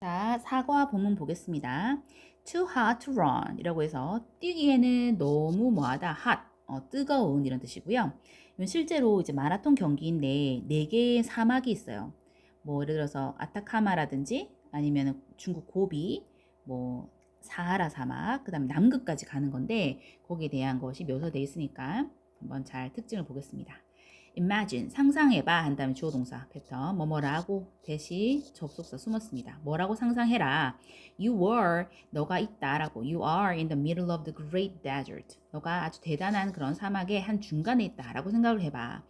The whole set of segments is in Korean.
자, 사과 본문 보겠습니다. Too hot to run 이라고 해서 뛰기에는 너무 뭐하다, hot, 어, 뜨거운 이런 뜻이고요. 실제로 이제 마라톤 경기인데 네 개의 사막이 있어요. 뭐 예를 들어서 아타카마라든지 아니면 중국 고비, 뭐 사하라 사막, 그 다음에 남극까지 가는 건데 거기에 대한 것이 묘사되어 있으니까 한번 잘 특징을 보겠습니다. Imagine 상상해봐 한 다음에 주어 동사 패턴 뭐뭐라고 대시 접속사 숨었습니다. 뭐라고 상상해라. You were 너가 있다라고 you are in the middle of the great desert. 너가 아주 대단한 그런 사막의 한 중간에 있다라고 생각을 해봐.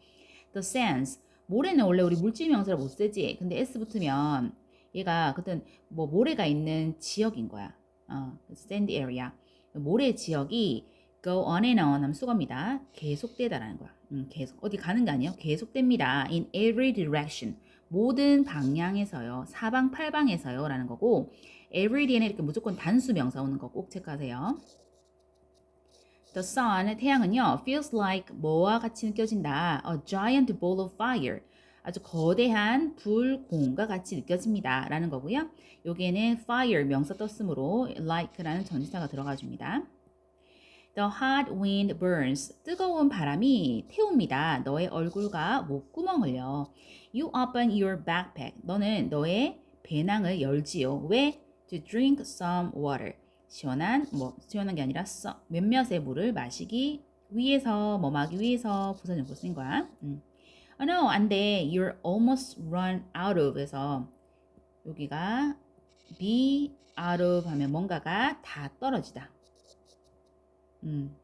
The sands 모래는 원래 우리 물질 명사를 못 쓰지. 근데 s 붙으면 얘가 그땐 뭐 모래가 있는 지역인 거야. 어, sand area. 모래 지역이 go on and on 하면 수거입니다. 계속되다라는 거야. 음, 계속 어디 가는 게 아니에요. 계속됩니다. in every direction. 모든 방향에서요. 사방팔방에서요. 라는 거고 every 뒤에는 이렇게 무조건 단수 명사 오는 거 꼭 체크하세요. The sun, 태양은요, feels like 뭐와 같이 느껴진다. A giant ball of fire. 아주 거대한 불공과 같이 느껴집니다. 라는 거고요. 여기에는 fire 명사 떴으므로 like라는 전치사가 들어가 줍니다. The hot wind burns. 뜨거운 바람이 태웁니다. 너의 얼굴과 목구멍을요. You open your backpack. 너는 너의 배낭을 열지요. 왜? To drink some water. 시원한 뭐 시원한 게 아니라 써, 몇몇의 물을 마시기 위해서 뭐 마기 위해서 부사적으로 쓴 거야. 음. Oh no, 안 돼. You're almost run out of. 에서 여기가 be out of 하면 뭔가가 다 떨어지다. 음.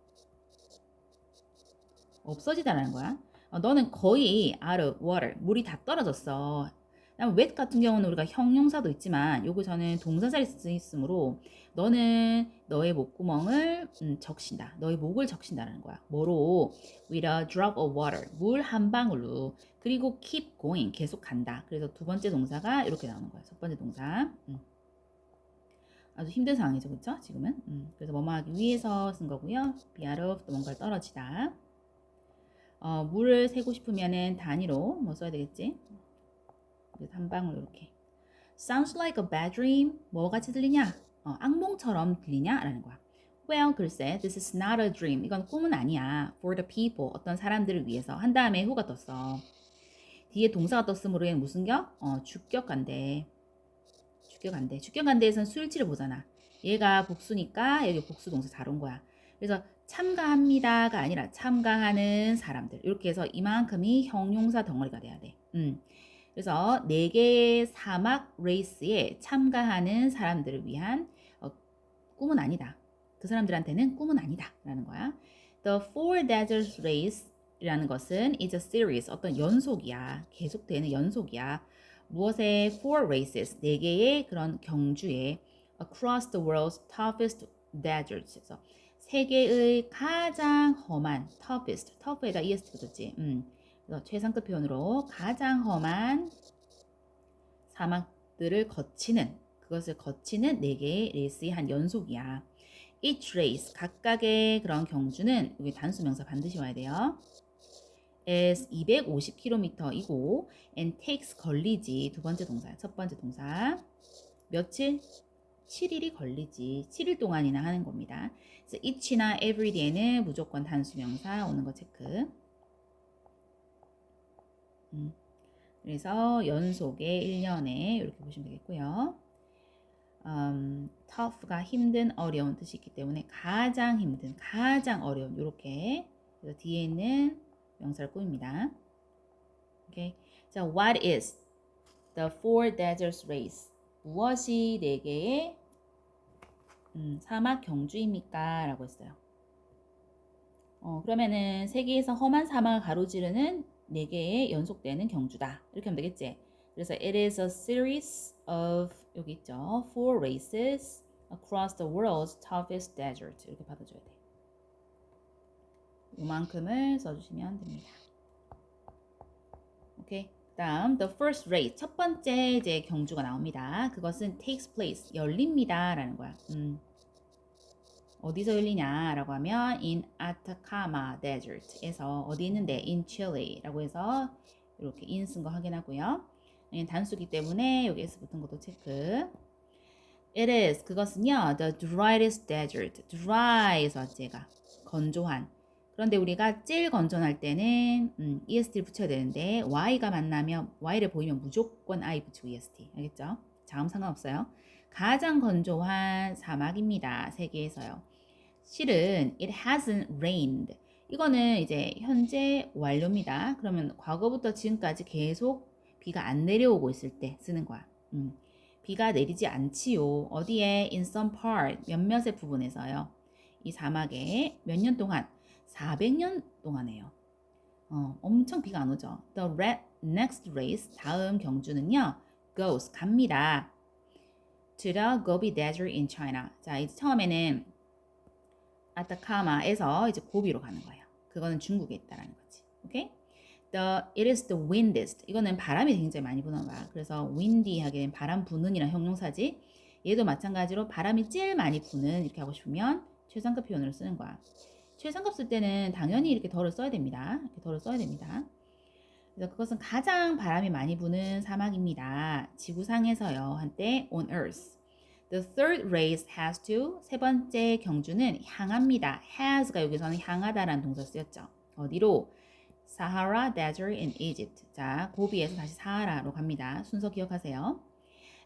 없어지다라는 거야. 어, 너는 거의 out of water. 물이 다 떨어졌어. 그다음 wet 같은 경우는 우리가 형용사도 있지만 여기서는 동사자리 쓰이므로 너는 너의 목구멍을 음, 적신다. 너의 목을 적신다라는 거야. 뭐로? With a drop of water. 물 한 방울로. 그리고 keep going. 계속 간다. 그래서 두 번째 동사가 이렇게 나오는 거야. 첫 번째 동사. 음. 아주 힘든 상황이죠. 그렇죠? 지금은. 음. 그래서 뭐뭐 하기 위해서 쓴 거고요. be out of 또 뭔가를 떨어지다. 어, 물을 세고 싶으면은 단위로 뭐 써야 되겠지? 한 방울 이렇게. Sounds like a bad dream. 뭐 같이 들리냐? 어, 악몽처럼 들리냐? 라는 거야. Well, 글쎄, this is not a dream. 이건 꿈은 아니야. For the people. 어떤 사람들을 위해서. 한 다음에 who가 떴어. 뒤에 동사가 떴으므로 얘는 무슨 격? 어, 주격간대. 주격간대. 주격간대에서는 수일치를 보잖아. 얘가 복수니까 여기 복수 동사 잘 온 거야. 그래서 참가합니다가 아니라 참가하는 사람들. 이렇게 해서 이만큼이 형용사 덩어리가 돼야 돼. 음. 그래서 네 개의 사막 레이스에 참가하는 사람들을 위한 어, 꿈은 아니다. 그 사람들한테는 꿈은 아니다라는 거야. The Four Deserts Race라는 것은 is a series 어떤 연속이야. 계속되는 연속이야. 무엇의 four races 네 개의 그런 경주에 across the world's toughest deserts에서 세계의 가장 험한 toughest tough에다 est 붙었지. 음. 그래서 최상급 표현으로 가장 험한 사막들을 거치는 그것을 거치는 네 개의 레이스의 한 연속이야. Each race 각각의 그런 경주는 여기 단수 명사 반드시 와야 돼요. Is 250km이고 and takes 걸리지 두 번째 동사 첫 번째 동사 며칠 7일이 걸리지 7일 동안이나 하는 겁니다. 그래서 each나 every day는 무조건 단수 명사 오는 거 체크. 음. 그래서 연속의 1년에 이렇게 보시면 되겠고요. 음, tough가 힘든, 어려운 뜻이 있기 때문에 가장 힘든, 가장 어려운 이렇게 뒤에 있는 명사를 꾸밉니다. 오케이. 자, what is the four deserts race? 무엇이 네 개의 음, 사막 경주입니까? 라고 했어요. 어, 그러면은 세계에서 험한 사막을 가로지르는 네 개의 연속되는 경주다. 이렇게 하면 되겠지? 그래서 it is a series of 여기 있죠. four races across the world's toughest desert. 이렇게 받아 줘야 돼. 이만큼을 써주시면 됩니다. 오케이. 다음 the first race 첫 번째 이제 경주가 나옵니다. 그것은 takes place 열립니다라는 거야. 음. 어디서 열리냐라고 하면 in Atacama Desert에서 어디 있는데 in Chile라고 해서 이렇게 in 쓴 거 확인하고요. 단수기 때문에 여기 S 붙은 것도 체크. It is 그것은요 the driest desert dry에서 왔지가 건조한 그런데 우리가 제일 건조할 때는 음, est를 붙여야 되는데 y가 만나면 y를 보이면 무조건 i 붙이고 est 알겠죠? 자음 상관없어요. 가장 건조한 사막입니다. 세계에서요. 실은 it hasn't rained 이거는 이제 현재 완료입니다. 그러면 과거부터 지금까지 계속 비가 안 내려오고 있을 때 쓰는 거야. 음. 비가 내리지 않지요. 어디에? In some part. 몇몇의 부분에서요. 이 사막에 몇 년 동안? 400년 동안에요. 어, 엄청 비가 안 오죠. The red next race. 다음 경주는요. goes. 갑니다. To the Gobi Desert in China. 자, 이제 처음에는 아타카마에서 이제 고비로 가는 거예요. 그거는 중국에 있다라는 거지. 오케이? The it is the windiest. 이거는 바람이 굉장히 많이 부는 거야. 그래서 windy 하게 바람 부는이란 형용사지. 얘도 마찬가지로 바람이 제일 많이 부는 이렇게 하고 싶으면 최상급 표현으로 쓰는 거야. 최상급 쓸 때는 당연히 이렇게 더를 써야 됩니다. 이렇게 더를 써야 됩니다. 그래서 그것은 가장 바람이 많이 부는 사막입니다. 지구상에서요. 한때 on earth. The third race has to 세 번째 경주는 향합니다. has가 여기서는 향하다라는 동사 쓰였죠. 어디로? Sahara Desert in Egypt. 자, 고비에서 다시 사하라로 갑니다. 순서 기억하세요.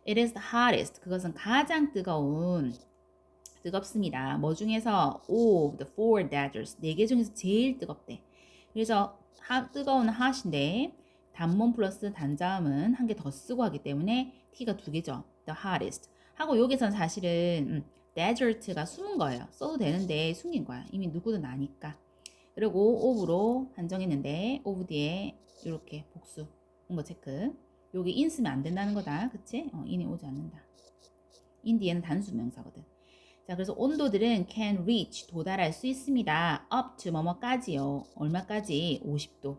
It is the hottest. 그것은 가장 뜨거운 뜨겁습니다. 뭐 중에서 of the four deserts 네 개 중에서 제일 뜨겁대. 그래서 하, 뜨거운 hot인데 단문 플러스 단자음은 한 개 더 쓰고 하기 때문에 t가 두 개죠. The hottest. 하고 여기선 사실은 음, desert가 숨은 거예요. 써도 되는데 숨긴 거야. 이미 누구든 아니까. 그리고 of로 한정했는데 of 뒤에 이렇게 복수 뭐 체크. 여기 in 쓰면 안 된다는 거다. 그치? 어, in이 오지 않는다. in 뒤에는 단수 명사거든. 자, 그래서 온도들은 can reach 도달할 수 있습니다. up to 뭐뭐까지요. 얼마까지? 50도.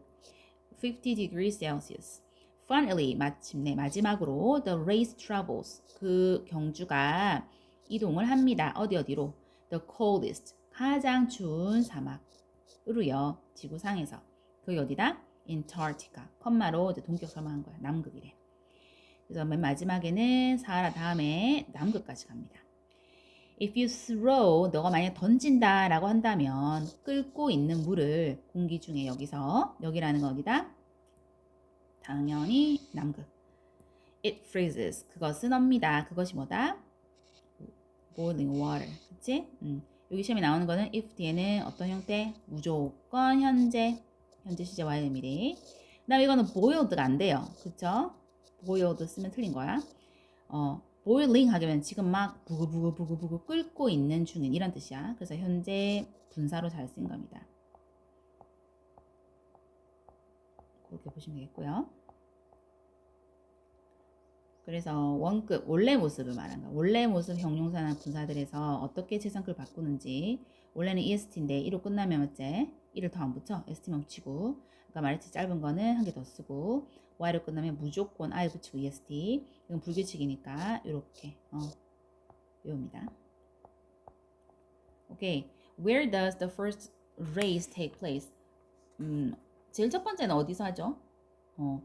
50 degrees Celsius. Finally, 마침내 마지막으로 the race travels. 그 경주가 이동을 합니다. 어디 어디로? The coldest. 가장 추운 사막으로요. 지구상에서. 그게 어디다? Antarctica. 컴마로 이제 동격 설명한 거야. 남극이래. 그래서 맨 마지막에는 사하라 다음에 남극까지 갑니다. If you throw, 너가 만약 던진다 라고 한다면 끓고 있는 물을 공기 중에 여기서 여기라는 건 어디다? 당연히 남극. It freezes. 그것은 옵니다. 그것이 뭐다? boiling water. 그치? 음. 여기 시험에 나오는 거는 if 뒤에는 어떤 형태? 무조건 현재. 현재 시제 와야 됩니다. 그 다음에 이거는 boiled가 안 돼요. 그쵸? boiled 쓰면 틀린 거야. 어, boiling 하면 지금 막 부글부글부글부글 끓고 있는 중인 이런 뜻이야. 그래서 현재 분사로 잘 쓴 겁니다. 그렇게 보시면 되겠고요. 그래서 원급 원래 모습을 말한 거야. 원래 모습 형용사나 분사들에서 어떻게 최상급을 바꾸는지 원래는 est인데 1로 끝나면 어째 1을 더 안 붙여 est만 붙이고 아까 말했지 짧은 거는 한 개 더 쓰고 y로 끝나면 무조건 i 붙이고 est 이건 불규칙이니까 이렇게 어, 외웁니다. 오케이. Where does the first race take place? 음, 제일 첫 번째는 어디서 하죠? 어,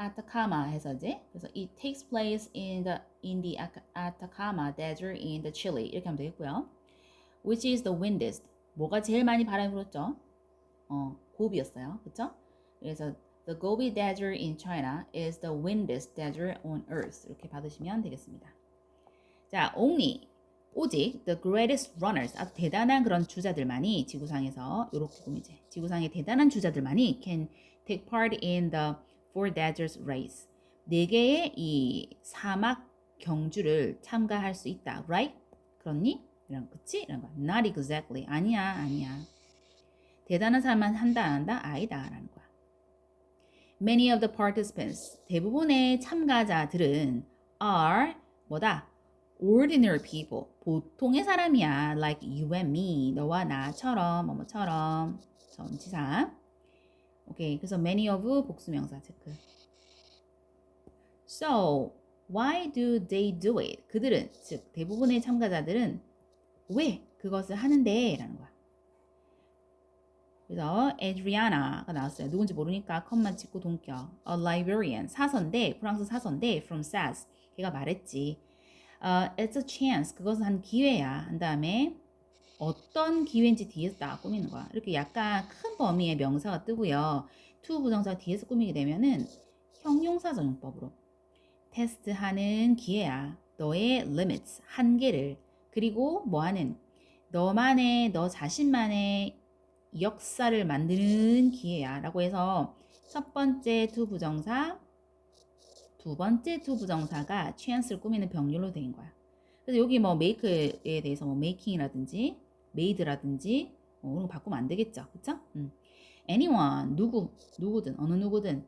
Atacama 해서지. 그래서 it takes place in the in the Atacama Desert in the Chile 이렇게 하면 되겠고요. Which is the windiest? 뭐가 제일 많이 바람이 불었죠? 어, 고비였어요. 그렇죠? 그래서 the Gobi Desert in China is the windiest desert on earth. 이렇게 받으시면 되겠습니다. 자, only 오직 the greatest runners 아주 대단한 그런 주자들만이 지구상에서 이렇게 꾸미지. 지구상의 대단한 주자들만이 can take part in the four deserts race. 네 개의 이 사막 경주를 참가할 수 있다. Right? 그렇니? 이런 그치? 이런 거. Not exactly. 아니야, 아니야. 대단한 사람만 한다, 안 한다? 아니다 라는 거야. Many of the participants, 대부분의 참가자들은 are 뭐다? ordinary people, 보통의 사람이야. Like you and me, 너와 나처럼, 뭐뭐처럼. 전치사. 오케이, 그래서 many of 복수명사 체크. So, why do they do it? 그들은, 즉 대부분의 참가자들은 왜 그것을 하는데? 라는 거야. 그래서 에드리아나가 나왔어요. 누군지 모르니까 컴만 찍고 동격. A Liberian 사선대 프랑스 사선대 from SAS 걔가 말했지. 어, it's a chance. 그것은 한 기회야. 한 다음에 어떤 기회인지 뒤에서 딱 꾸미는 거야. 이렇게 약간 큰 범위의 명사가 뜨고요. to 부정사 뒤에서 꾸미게 되면은 형용사 전용법으로 테스트하는 기회야. 너의 limits, 한계를. 그리고 뭐하는 너만의, 너 자신만의 역사를 만드는 기회야. 라고 해서 첫 번째 to 부정사, 두 번째 to 부정사가 chance를 꾸미는 병렬로 된 거야. 그래서 여기 뭐 make에 대해서 뭐 making이라든지 made라든지 뭐 그런 거 바꾸면 안 되겠죠. 그쵸? 음. anyone, 누구, 누구든, 어느 누구든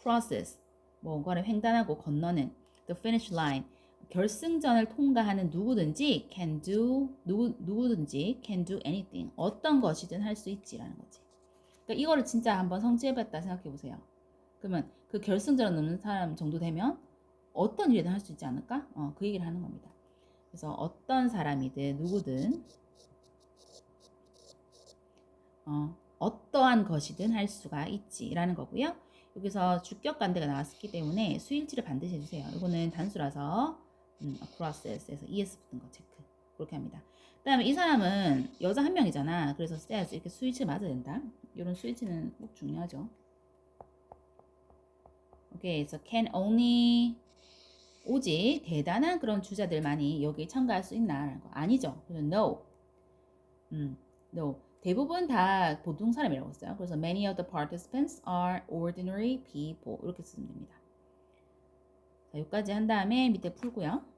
crosses, 뭔가를 횡단하고 건너는 the finish line, 결승전을 통과하는 누구든지 can do, 누구, 누구든지 can do anything, 어떤 것이든 할 수 있지라는 거지. 그러니까 이거를 진짜 한번 성취해봤다 생각해 보세요. 그러면 그 결승전을 넘는 사람 정도 되면 어떤 일이든 할 수 있지 않을까? 어, 그 얘기를 하는 겁니다. 그래서 어떤 사람이든 누구든 어, 어떠한 것이든 할 수가 있지라는 거고요. 여기서 주격 관대가 나왔기 때문에 수일치를 반드시 해주세요. 이거는 단수라서 음, across에서 es 붙은 거 체크 그렇게 합니다. 그다음에 이 사람은 여자 한 명이잖아. 그래서 says 이렇게 수일치 맞아야 된다. 이런 수일치는 꼭 중요하죠. 오케이, 그래서 can only 오직 대단한 그런 주자들만이 여기에 참가할 수 있나라는 거 아니죠. 그래서 no, 음, no. 대부분 다 보통 사람이라고 했어요. 그래서 many of the participants are ordinary people 이렇게 쓰면 됩니다. 자, 여기까지 한 다음에 밑에 풀고요.